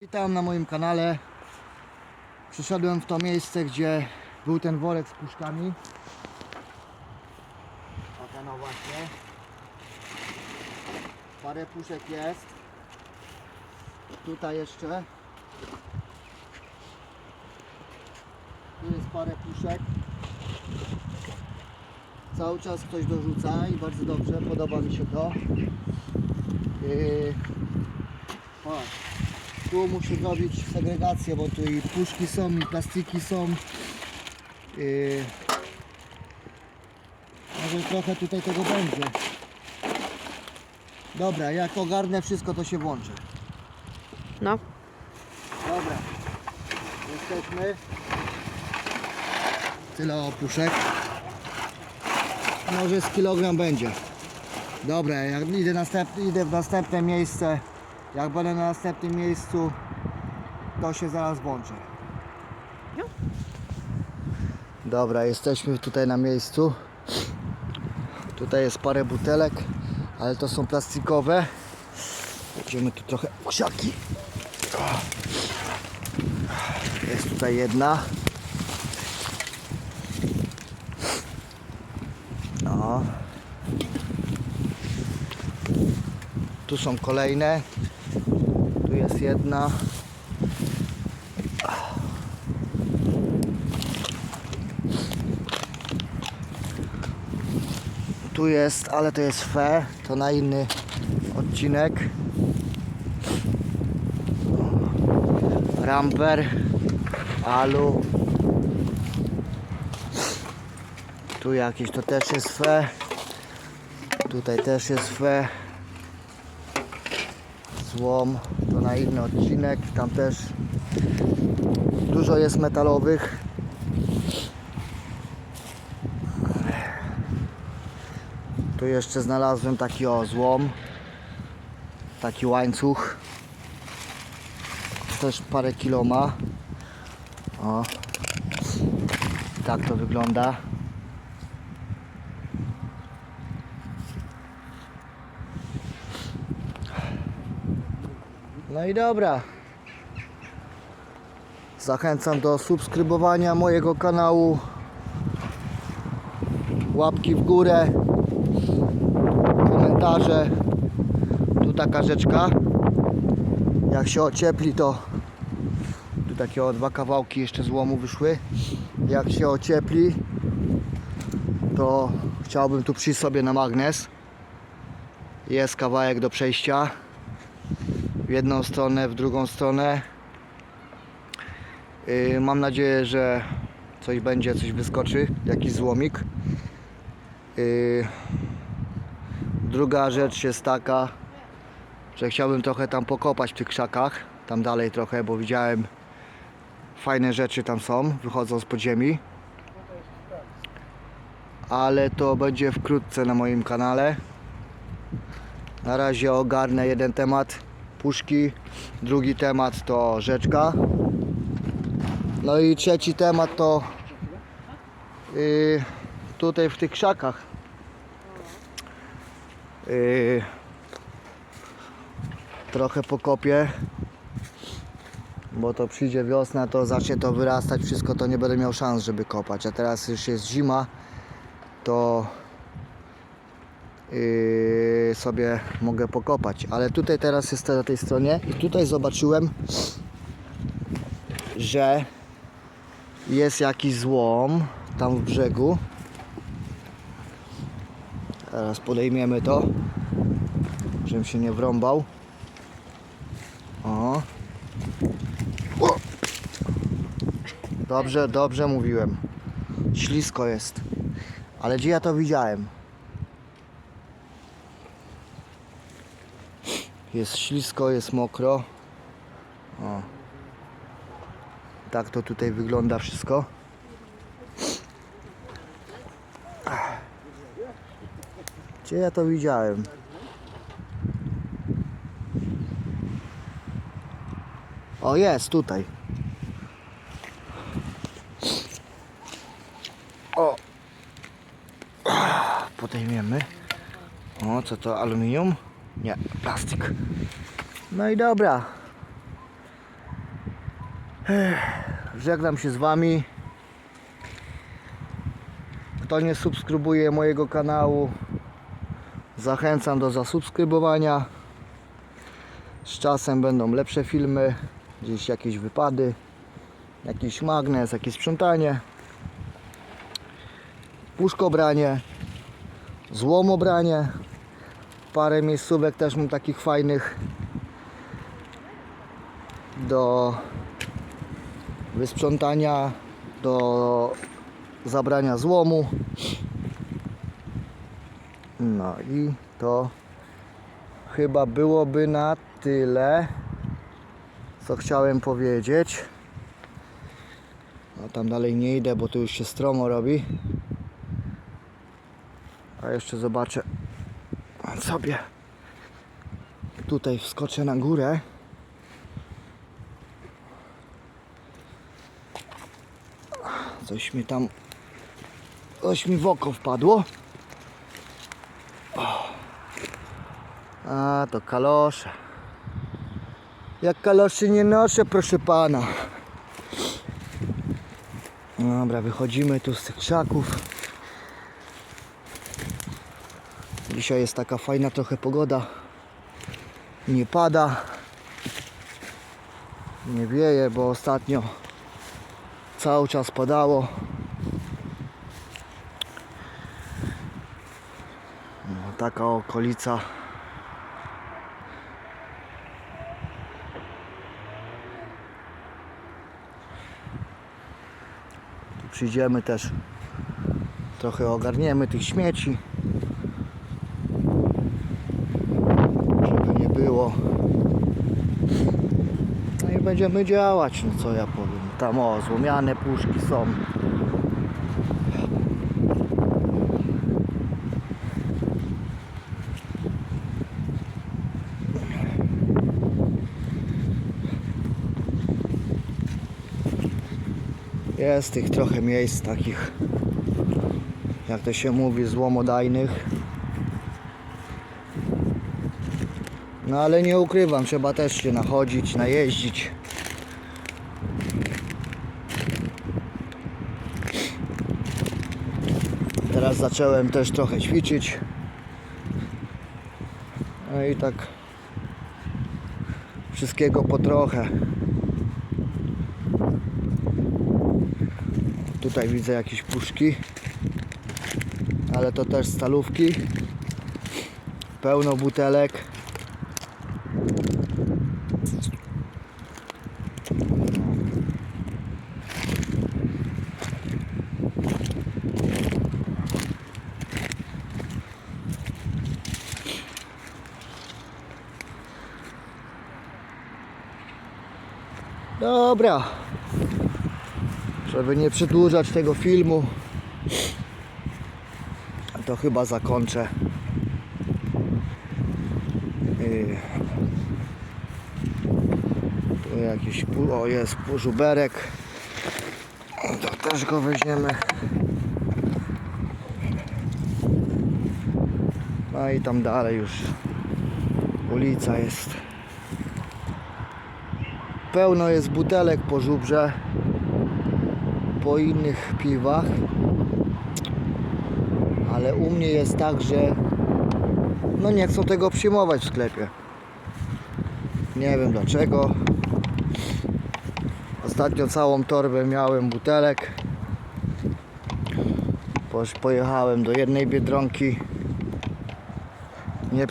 Witam na moim kanale. Przyszedłem w to miejsce, gdzie był ten worek z puszkami. A ten o właśnie. Parę puszek jest. Tutaj jeszcze. Tu jest parę puszek. Cały czas ktoś dorzuca i bardzo dobrze, podoba mi się to. Yy, patrz. Tu muszę zrobić segregację, bo tu i puszki są, i plastiki są. Yy, może trochę tutaj tego będzie. Dobra, jak ogarnę wszystko, to się włączę. No, Dobra, jesteśmy. Tyle opuszek. Może z kilogram będzie. Dobra, jak idę, następny, idę w następne miejsce. Jak będę na następnym miejscu, to się zaraz włączę. No. Dobra, jesteśmy tutaj na miejscu. Tutaj jest parę butelek, ale to są plastikowe. Będziemy tu trochę osiaki. Jest tutaj jedna. O. Tu są kolejne. Jest jedna. Tu jest, ale to jest fe. To na inny odcinek. Ramper, alu. Tu jakieś to też jest fe. Tutaj też jest fe. Złom na inny odcinek. Tam też dużo jest metalowych. Tu jeszcze znalazłem taki o złom. Taki łańcuch też parę kilo ma. O. Tak to wygląda. No i dobra. Zachęcam do subskrybowania mojego kanału. Łapki w górę. Komentarze. Tu taka rzeczka jak się ociepli to tu takie o dwa kawałki jeszcze złomu wyszły jak się ociepli to chciałbym tu przyjść sobie na magnes jest kawałek do przejścia w jedną stronę, w drugą stronę Yy, mam nadzieję, że coś będzie, coś wyskoczy, jakiś złomik Yy, druga rzecz jest taka że chciałbym trochę tam pokopać w tych krzakach, tam dalej trochę, bo widziałem fajne rzeczy tam są, wychodzą z podziemi. Ale to będzie wkrótce na moim kanale. Na razie ogarnę jeden temat puszki, drugi temat to rzeczka. No i trzeci temat to yy, tutaj w tych krzakach. Yy, trochę pokopię bo to przyjdzie wiosna to zacznie to wyrastać wszystko to nie będę miał szans żeby kopać a teraz już jest zima to yy, sobie mogę pokopać ale tutaj teraz jest na tej stronie i tutaj zobaczyłem że jest jakiś złom tam w brzegu teraz podejmiemy to żebym się nie wrąbał o. o. Dobrze, dobrze mówiłem. Ślisko jest. Ale gdzie ja to widziałem? Jest ślisko, jest mokro. O. Tak to tutaj wygląda wszystko. Gdzie ja to widziałem? O, jest tutaj. O. Podejmiemy. O, co to? Aluminium? Nie, plastik. No i dobra. Żegnam się z Wami. Kto nie subskrybuje mojego kanału, zachęcam do zasubskrybowania. Z czasem będą lepsze filmy, gdzieś jakieś wypady, jakiś magnes, jakieś sprzątanie, puszkobranie, złomobranie. Parę miejscówek też mam takich fajnych do wysprzątania, do zabrania złomu. No i to chyba byłoby na tyle, co chciałem powiedzieć. No tam dalej nie idę, bo tu już się stromo robi. A jeszcze zobaczę sobie. Tutaj wskoczę na górę. Coś mi tam. Coś mi w oko wpadło. A to kalosze. Jak kaloszy nie noszę, proszę pana. Dobra, wychodzimy tu z tych krzaków. Dzisiaj jest taka fajna trochę pogoda. Nie pada. Nie wieje, bo ostatnio cały czas padało. No, taka okolica. Tu przyjdziemy też, trochę ogarniemy tych śmieci. Żeby nie było. No i będziemy działać, no co ja powiem. Tam o, złomiane puszki są. Jest tych trochę miejsc takich, jak to się mówi, złomodajnych. No ale nie ukrywam, trzeba też się nachodzić, najeździć. Teraz zacząłem też trochę ćwiczyć. No i tak wszystkiego po trochę. Tutaj widzę jakieś puszki, ale to też stalówki. Pełno butelek. Dobra. Żeby nie przedłużać tego filmu, to chyba zakończę. Yy. Tu jakiś, o jest żuberek. To też go weźmiemy. No i tam dalej już ulica jest. Pełno jest butelek po żubrze, po innych piwach. Ale u mnie jest tak, że no nie chcą tego przyjmować w sklepie. Nie wiem dlaczego. Ostatnio całą torbę miałem butelek. Pojechałem do jednej biedronki. Nie